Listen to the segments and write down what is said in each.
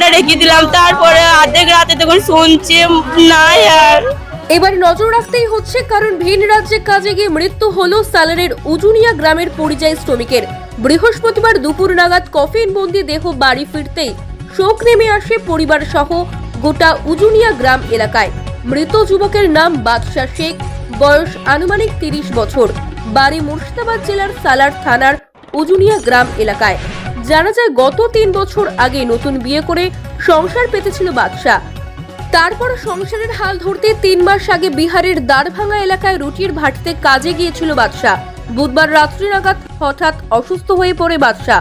ফোনটা রেখে দিলাম, তারপরে অর্ধেক রাতে তখন শুনছি না আর। এবার নজর রাখতেই হচ্ছে, কারণ ভিন রাজ্যে কাজে গিয়ে মৃত্যু হলো সালারের উজুনিয়া গ্রামের পরিযায়ী শ্রমিকের। বৃহস্পতিবার দুপুর নাগাদ কফিন বন্দি দেহ বাড়ি ফিরতেই শোক নেমে আসে পরিবার সহ গোটা উজুনিয়া গ্রাম এলাকায়। মৃত যুবকের নাম বাদশাহ শেখ, বয়স আনুমানিক তিরিশ বছর। বাড়ি মুর্শিদাবাদ জেলার সালার থানার উজুনিয়া গ্রাম এলাকায়। জানা যায় গত তিন বছর আগে নতুন বিয়ে করে সংসার পেতেছিল বাদশা তারপর সংসারের হাল ধরতে তিন মাস আগে বিহারের দাঁড়ভাঙ্গা এলাকায় রুটির ভাটতে কাজে গিয়েছিল বাদশা বুধবার রাত্রি নাগাদ হঠাৎ অসুস্থ হয়ে পড়ে বাদশা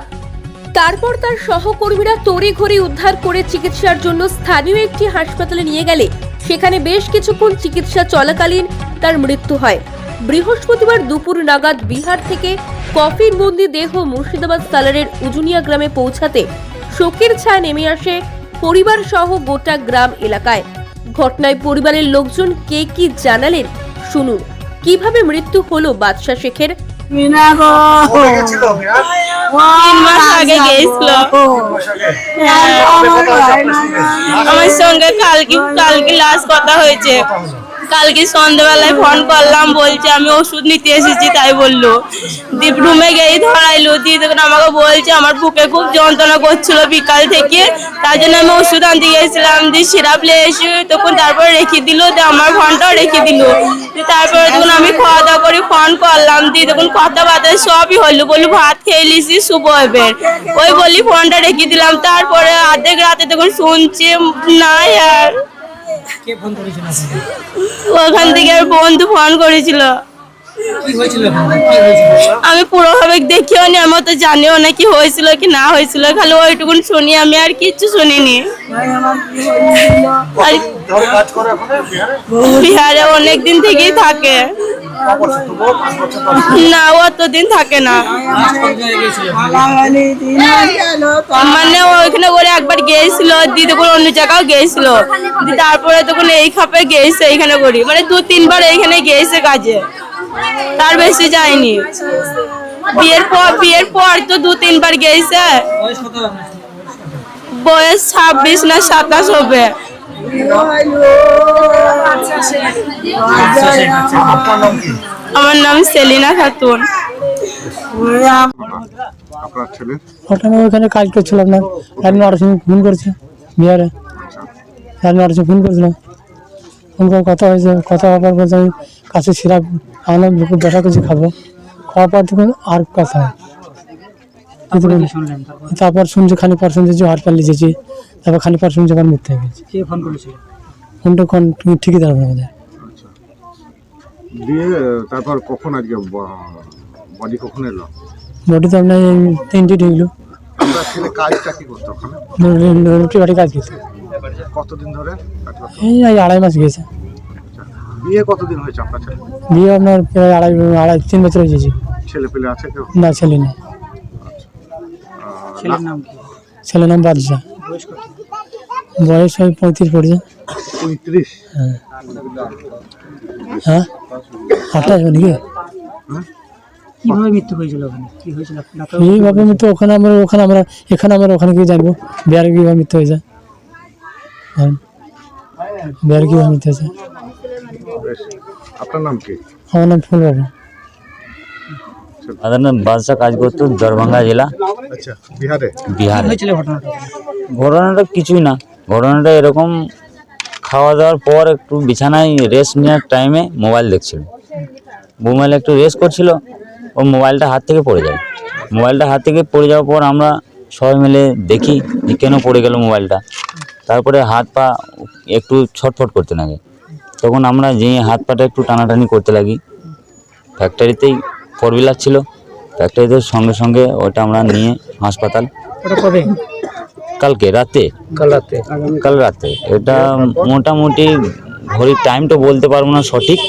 তারপর তার সহকর্মীরা তড়িঘড়ি উদ্ধার করে চিকিৎসার জন্য স্থানীয় একটি হাসপাতালে নিয়ে গেলে। সেখানে বেশ কিছুক্ষণ চিকিৎসা চলাকালীন তার মৃত্যু হয়। বৃহস্পতিবার দুপুর নাগাদ বিহার থেকে কফিন বন্দি দেহ মুর্শিদাবাদ সালারের উজুনিয়া গ্রামে পৌঁছাতে শোকের ছায়া নেমে আসে পরিবার সহ গোটা গ্রাম এলাকায়। ঘটনায় পরিবারের লোকজন কে কি জানালেন? শুনুন। কীভাবে মৃত্যু হলো বাদশা শেখের? আমার সঙ্গে কালকে কালকে লাস্ট কথা হয়েছে। কালকে সন্ধ্যেবেলায় ফোন করলাম, বলছে আমি ওষুধ নিতে এসেছি, তাই বলল। দীপ রুমে গিয়ে ধরাইলো, দিয়ে তখন আমাকে বলছে, আমার বুকে খুব যন্ত্রণা করছিল বিকাল থেকে, তার জন্য আমি ওষুধ আনতে গিয়েছিলাম, দিয়ে সিরাপ নিয়ে এসে তখন তারপরে রেখে দিল, দিয়ে আমার ফোনটাও রেখে দিল। তারপরে তখন আমি খাওয়া দাওয়া করে ফোন করলাম, দিয়ে তখন কথাবার্তা সবই হলো, বলল, ভাত খেয়ে লিসি শুভ হবে। ওই বলি ফোনটা রেখে দিলাম, তারপরে অর্ধেক রাতে তখন শুনছি না আর কে ফোন করেছিল ওখান থেকে আর বন্ধু ফোন করেছিল। কি হয়েছিল ওখানে? কি হয়েছিল? আমি পুরোভাবে দেখিও নি আমার তো জানিও না কি হয়েছিল কি না হয়েছিল খালি ওইটুকু শুনি আমি আর কিচ্ছু শুনিনি। বিহারে? অনেকদিন অনেক দিন থেকেই থাকে। না অতদিন থাকে না। মানে ওইখানে করে একবার গিয়েছিল দিদি করে অন্য জায়গাও গিয়েছিল। দিয়ে তারপরে তখন এই খাপে গিয়েছে, এইখানে করি। মানে দু, তিনবার এইখানে গিয়েছে কাজে। তার বেশি যায়নি। বিয়ের পর বিয়ের পর তো দু, তিনবার গিয়েছে? বয়স ছাব্বিশ না সাতাশ হবে। আমার নাম সেলিনা খাতুন। আপনার ছেলে? আমি ওখানে কাজ করছিলাম না। নটার ফোন করেছে বিহারে। নটার সময় ফোন করেছিলাম ফোন করে কথা হয়েছে। কথা হওয়ার পর আমি কাছে সিরাপ আনলাম দুপুর দেখা করছি খাব। খাওয়ার পর তখন আর কথা তারপরে শুনছি খালি পর শুনছি যে হাট পাল্লি যেছি তারপর খালি পর শুনছি আমার মৃত্যু হয়ে গেছে। কে ফোন করেছিল? ফোনটা কোন ঠিকই দাঁড়াবে আমাদের। দিয়ে তারপর কখন আজকে বডি কখন এলো? বডি তো আপনার তিনটে ঢুকলো ছেলে কাজটা কি করতো ওখানে? রুটি বাড়ি কাজ করছে কতদিন ধরে এই আড়াই মাস গেছে। বিয়ে কতদিন হয়েছে আপনার ছেলে? বিয়ে আপনার প্রায় আড়াই আড়াই তিন বছর হয়ে গেছে। ছেলে পেলে আছে কেউ? না ছেলে না ছেলের নাম কি? ছেলে নাম বাদশা। বয়স কত? বয়স ওই পঁয়ত্রিশ পড়ছে পঁয়ত্রিশ? হ্যাঁ। আঠাশ নাকি? কীভাবে মৃত্যু হয়েছিল ওখানে? কি হয়েছিল? এইভাবে মৃত্যু ওখানে আমরা ওখানে আমরা এখানে আমরা ওখানে গিয়ে জানব বিহারে কীভাবে মৃত্যু হয়েছে। হ্যাঁ। বিহারে কীভাবে মৃত্যু হয়েছে। আপনার নাম কি? আমার নাম নাম বাদশা কাজ করতো দরভাঙ্গা জেলা। আচ্ছা বিহারে? বিহারে। ঘটনাটা? ঘটনাটা কিছুই না। ঘটনাটা এরকম খাওয়া দাওয়ার পর একটু বিছানায় রেস্ট নেওয়ার টাইমে মোবাইল দেখছিল। মোবাইল একটু রেস্ট করছিল, ও মোবাইলটা হাত থেকে পড়ে যায়। মোবাইলটা হাত থেকে পড়ে যাওয়ার পর আমরা সবাই মিলে দেখি যে কেন পড়ে গেল মোবাইলটা তারপরে হাত পা একটু ছটফট করতে লাগে। তখন আমরা যে হাত পাটা একটু টানাটানি করতে লাগি। ফ্যাক্টরিতেই ফোর হুইলার ছিল। ফ্যাক্টরিতে সঙ্গে সঙ্গে ওটা আমরা নিয়ে হাসপাতাল। কালকে রাতে? কাল রাতে। কাল রাতে। এটা মোটামুটি ঘড়ির টাইমটা বলতে পারব না সঠিক।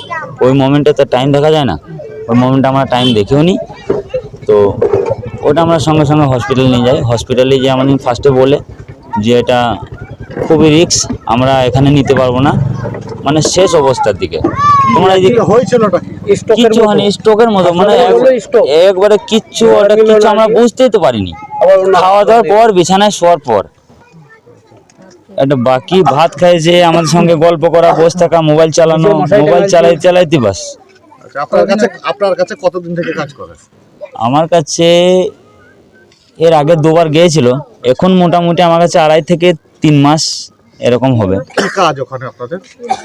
ওই মোমেন্টে তো টাইম দেখা যায় না। ওই মোমেন্টে আমরা টাইম দেখেও নি। তো ওটা আমরা সঙ্গে সঙ্গে হসপিটালে নিয়ে যাই। হসপিটালে যে আমাদের ফার্স্টে বলে যে এটা খুবই রিস্ক আমরা এখানে নিতে পারব না। মানে শেষ অবস্থার দিকে। তোমরা এই যে হয়েছিলটা কি কিচ্ছু হয়নি স্ট্রোকের মতো। মানে এক- একবারে কিচ্ছু ওটা কিচ্ছু আমরা বুঝতেই তো পারিনি। খাওয়া দাওয়ার পর বিছানায় শোয়ার পর। একটা বাকি ভাত খাইছে আমাদের সঙ্গে গল্প করা বসে থাকা মোবাইল চালানো মোবাইল চালাই চালাইতে বাস। আচ্ছা আপনার কাছে আপনার কাছে কতদিন থেকে কাজ করে? আমার কাছে এর আগে দুবার গিয়েছিল। এখন মোটামুটি আমার কাছে আড়াই থেকে তিন মাস এরকম হবে। কাজ ওখানে আপনাদের?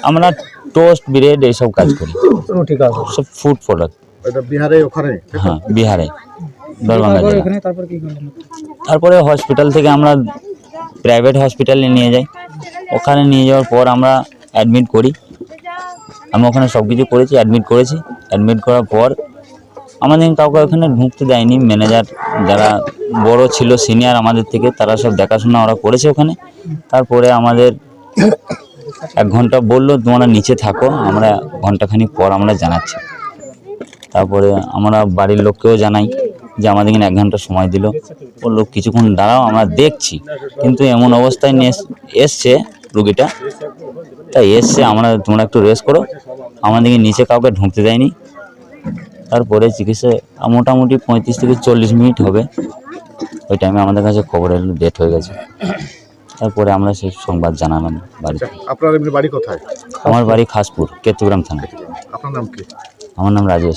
আমরা টোস্ট ব্রেড এইসব কাজ করি। রুটি কাজ। সব ফুড প্রোডাক্ট এটা বিহারে ওখানে? হ্যাঁ বিহারে। দরভঙ্গা তারপর তারপর কি করলেন? তারপরে হসপিটাল থেকে আমরা প্রাইভেট হসপিটালে নিয়ে যাই। ওখানে নিয়ে যাওয়ার পর আমরা অ্যাডমিট করি। আমি ওখানে সব কিছু করেছি অ্যাডমিট করেছি। অ্যাডমিট করার পর আমাদের কাউকে ওখানে ঢুকতে দেয়নি। ম্যানেজার যারা বড় ছিল সিনিয়র আমাদের থেকে, তারা সব দেখাশোনা ওরা করেছে ওখানে। তারপরে আমাদের এক ঘণ্টা বলল, তোমরা নিচে থাকো, আমরা ঘন্টাখানিক পর আমরা জানাচ্ছি। তারপরে আমরা বাড়ির লোককেও জানাই। যে আমাদের এখানে এক ঘণ্টা সময় দিল। ও লোক কিছুক্ষণ দাঁড়াও আমরা দেখছি। কিন্তু এমন অবস্থায় নিয়ে এস- এসছে রুগীটা। তাই এসছে আমরা তোমরা একটু রেস্ট করো। আমাদেরকে নিচে কাউকে ঢুকতে দেয়নি। তারপরে চিকিৎসা মোটামুটি পঁয়ত্রিশ থেকে চল্লিশ মিনিট হবে। ওই টাইমে আমাদের কাছে খবর এলো ডেট হয়ে গেছে। তারপরে আমরা সেই সংবাদ জানালাম বাড়িতে। আপনার বাড়ি কোথায়? আমার বাড়ি খাসপুর কেতুগ্রাম থানা। আপনার নাম কি? আমার নাম রাজেশ।